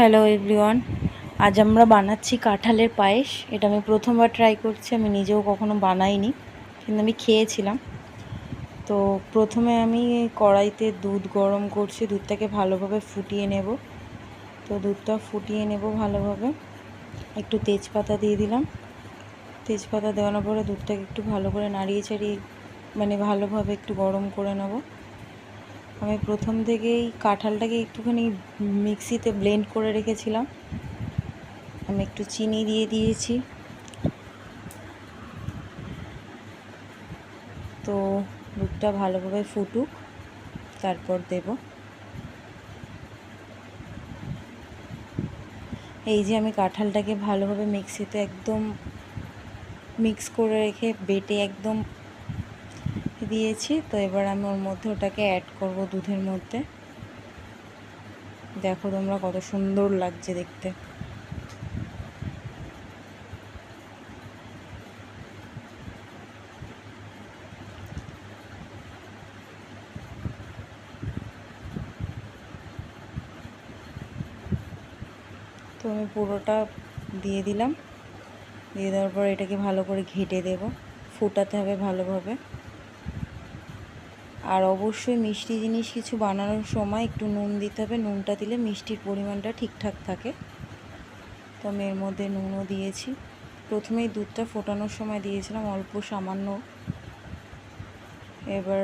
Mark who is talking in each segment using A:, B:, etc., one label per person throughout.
A: Hello everyone আজ আমরা বানাচ্ছি কাঁঠালের পায়েস। এটা আমি প্রথমবার ট্রাই করছি, আমি নিজেও কখনো বানাইনি, কিন্তু আমি খেয়েছিলাম। তো প্রথমে আমি কড়াইতে দুধ গরম করছি, দুধটাকে ভালোভাবে ফুটিয়ে নেব। তো দুধটা ফুটিয়ে নেব ভালোভাবে। একটু তেজপাতা দিয়ে দিলাম। তেজপাতা দেওয়ানোর পরে দুধটাকে একটু ভালো করে নাড়িয়ে চাড়িয়ে মানে ভালোভাবে একটু গরম করে নেব। আমি প্রথম থেকেই কাঁঠালটাকে একটুখানি মিক্সিতে ব্লেন্ড করে রেখেছিলাম। আমি একটু চিনি দিয়ে দিয়েছি। তো দুধটা ভালোভাবে ফুটুক, তারপর দেব। এই যে আমি কাঁঠালটাকে ভালোভাবে মিক্সিতে একদম মিক্স করে রেখে বেটে একদম দিয়েছি, তো এবার আমি ওর মধ্যে ওটাকে অ্যাড করব দুধের মধ্যে। দেখো তোমরা কত সুন্দর লাগছে দেখতে। তো আমি পুরোটা দিয়ে দিলাম। দিয়ে দেওয়ার পর এটাকে ভালো করে ঘেটে দেব। ফুটাতে হবে ভালোভাবে। আর অবশ্যই মিষ্টি জিনিস কিছু বানানোর সময় একটু নুন দিতে হবে। নুনটা দিলে মিষ্টির পরিমাণটা ঠিকঠাক থাকে। তো আমি এর মধ্যে নুনও দিয়েছি। প্রথমেই দুধটা ফোটানোর সময় দিয়েছিলাম অল্প সামান্য। এবার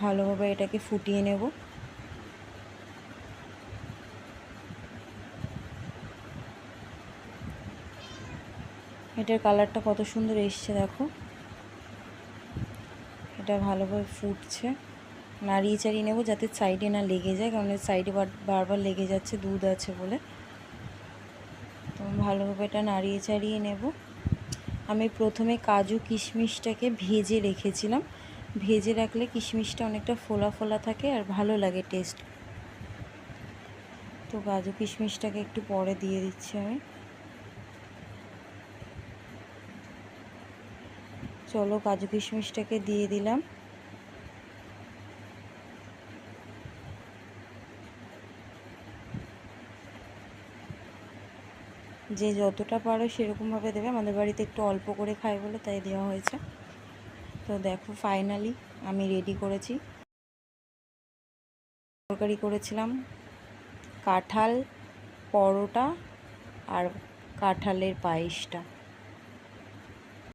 A: ভালোভাবে এটাকে ফুটিয়ে নেব। এটার কালারটা কত সুন্দর এসছে, দেখো। এটা ভালোভাবে ফুটছে। নাড়িয়ে চাড়িয়ে নেব যাতে সাইডে না লেগে যায়, কারণ সাইডে বারবার লেগে যাচ্ছে, দুধ আছে বলে। তো ভালোভাবে এটা নাড়িয়ে চাড়িয়ে নেব। আমি প্রথমে কাজু কিশমিশটাকে ভেজে রেখেছিলাম। ভেজে রাখলে কিশমিশটা অনেকটা ফোলা ফোলা থাকে আর ভালো লাগে টেস্ট তো কাজু কিশমিশটাকে একটু পরে দিয়ে দিচ্ছি আমি। চলো কাজু কিশমিশটাকে দিয়ে দিলাম। যে যতটা পারো সেরকমভাবে দেবে। আমাদের বাড়িতে একটু অল্প করে খাই বলে তাই দেওয়া হয়েছে। তো দেখো ফাইনালি আমি রেডি করেছি। তরকারি করেছিলাম। কাঁঠাল, পরোটা আর কাঁঠালের পায়েসটা।